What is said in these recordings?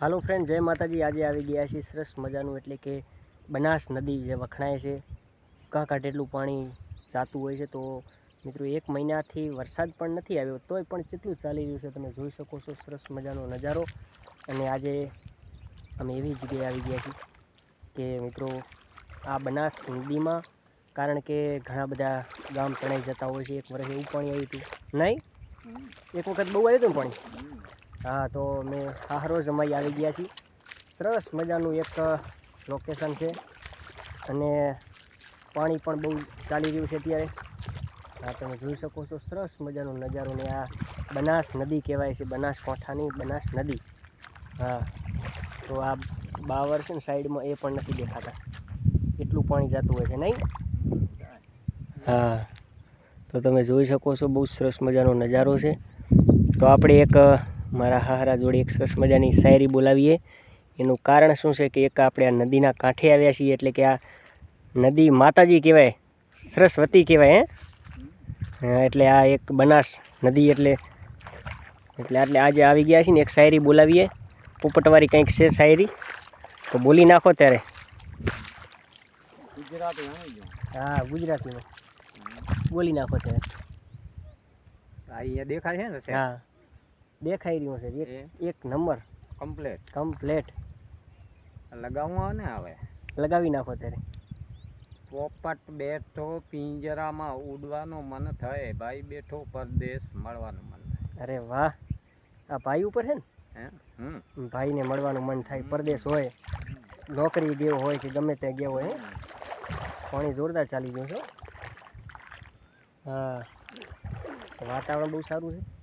હાલો friend જય માતાજી. આજે આવી ગયા છીએ સરસ મજાનું એટલે કે બનાસ નદી જે વખણાય છે. કાંકાટ એટલું પાણી જાતું હોય છે તો મિત્રો એક મહિનાથી વરસાદ પણ નથી આવ્યો, તોય પણ કેટલું ચાલી રહ્યું છે તમે જોઈ શકો છો સરસ મજાનો નજારો. અને આજે અમે એવી જગ્યાએ આવી ગયા છીએ કે મિત્રો આ બનાસ નદીમાં, કારણ કે ઘણા બધા ગામ તણાઈ જતા હોય છે. એક વર્ષ એવું પાણી આવ્યું હતું. નહીં? એક વખત બહુ આવ્યું હતું પાણી? હા, તો અમે હારો જમાઈ આવી ગયા છીએ. સરસ મજાનું એક લોકેશન છે. અને પાણી પણ બહુ ચાલી રહ્યું છે અત્યારે. હા, તમે જોઈ શકો છો, સરસ મજાનો નજારો ને આ બનાસ નદી કહેવાય છે બનાસકાંઠાની બનાસ નદી. હા, તો આ બાવર છે ને સાઈડમાં એ પણ નથી દેખાતા. એટલું પાણી જતું હોય છે, નહીં? હા, તો તમે જોઈ શકો છો, બહુ સરસ મજાનો નજારો છે. તો આપણે એક મારા હાહરા જોડે એક સરસ મજાની શાયરી બોલાવીએ. એનું કારણ શું છે કે એક આપણે આ નદીના કાંઠે આવ્યા છીએ એટલે કે આ નદી માતાજી કહેવાય સરસ્વતી કહેવાય હે? એટલે આ એક બનાસ નદી એટલે એટલે એટલે આજે આવી ગયા છીએ ને એક શાયરી બોલાવીએ. પોપટવાળી કંઈક છે શાયરી? તો બોલી નાખો ત્યારે. ગુજરાતી હા ગુજરાતીમાં. બોલી નાખો ત્યારે. આ અહીંયા દેખાય છે ને હા. દેખાઈ રહ્યું છે. એક એક નંબર. કમ્પ્લેટ કમ્પ્લેટ લગાવવા ને આવે લગાવી નાખો ત્યારે પોપટ બેઠો પિંજરામાં ઉડવાનું મન થાય. ભાઈ બેઠો પરદેશ મળવાનું મન અરે વાહ. આ ભાઈ ઉપર છે ને? ભાઈને મળવાનું મન થાય. પરદેશ હોય નોકરી ગયો હોય કે ગમે ત્યાં ગયો હોય હે? પાણી જોરદાર ચાલી ગયું છે હા. વાતાવરણ બહુ સારું છે.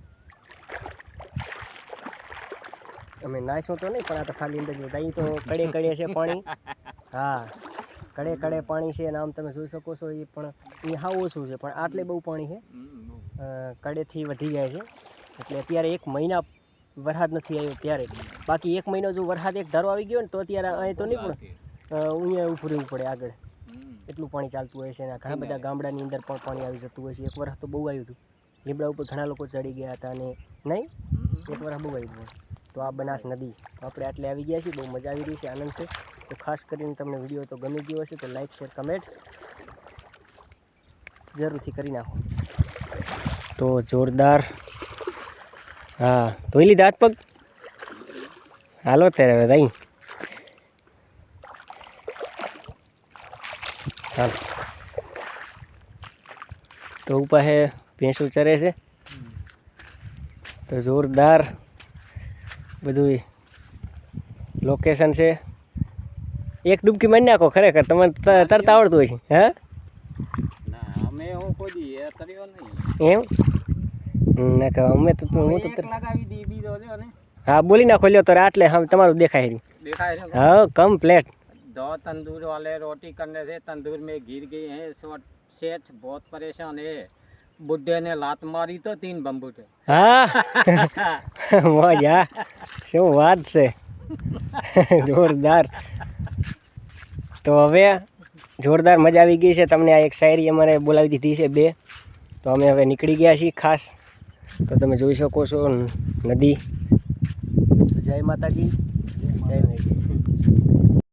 અમે નાખ્યું તો નહીં, પણ આ તો ખાલી અંદર જ અહીં તો કડે કડે છે પાણી. હા, કડે કડે પાણી છે અને આમ તમે જોઈ શકો છો એ પણ, એ હાવ ઓછું છે, પણ આટલે બહુ પાણી છે. કડેથી વધી જાય છે. એટલે અત્યારે એક મહિના વરસાદ નથી આવ્યો ત્યારે. બાકી એક મહિનો જો વરસાદ એક ધારો આવી ગયો ને તો અત્યારે અહીં તો નહીં પણ અહીંયા ઊભું રહેવું પડે આગળ. એટલું પાણી ચાલતું હોય છે અને ઘણા બધા ગામડાની અંદર પણ પાણી આવી જતું હોય છે. એક વરસ તો બહુ આવ્યું હતું. લીમડા ઉપર ઘણા લોકો ચડી ગયા હતા અને નહીં, એક વરસ બહુ આવ્યું હોય તો આ બનાસ નદી. તો આપણે આટલે આવી ગયા છીએ. બહુ મજા આવી રહી છે. આનંદ છે. તો ખાસ કરીને તમને વીડિયો તો ગમી ગયો હશે, તો લાઈક, શેર, કમેન્ટ જરૂરથી કરી નાખો. તો જોરદાર. હા, ધોઈ લીધા હાથ પગ? હાલો ત્યારે હવે ભાઈ હાલ. તો ઉપર હે, ભેંસું ચરે છે. તો જોરદાર. બધું લોકેશન છે એક ડૂબકી મારી નાખો ખરેખર તમને ત- તરતા આવડતું હોય છે હા ના અમે હું ખોદી એ કર્યો નહીં એમ ના કે અમે તો તો હું તો એક તર- લગાવી દી બીજો લ્યો ને હા બોલી નાખો લ્યો તો આટલે હા તમારું દેખાય રહ્યું દેખાય છે હા કમ્પ્લેટ दो तंदूर वाले रोटी करने से तंदूर में गिर गई हैं सो- सेठ बहुत परेशान है બુદ્ધેને લાત મારી તો તીન બંબૂટે. હા? મજા. શું વાત છે? જોરદાર. તો હવે જોરદાર મજા આવી ગઈ છે. તમને આ એક શાયરી અમારે બોલાવી દીધી છે બે. તો અમે હવે નીકળી ગયા છીએ ખાસ. તો તમે જોઈ શકો છો નદી. જય માતાજી. જય મેઘી